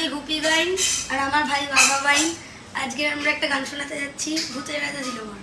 আমি গুপি গাইন আর আমার ভাই বাবা বাইন। আজকে আমরা একটা গান শোনাতে যাচ্ছি, ভূতের রাজা ছিল আমার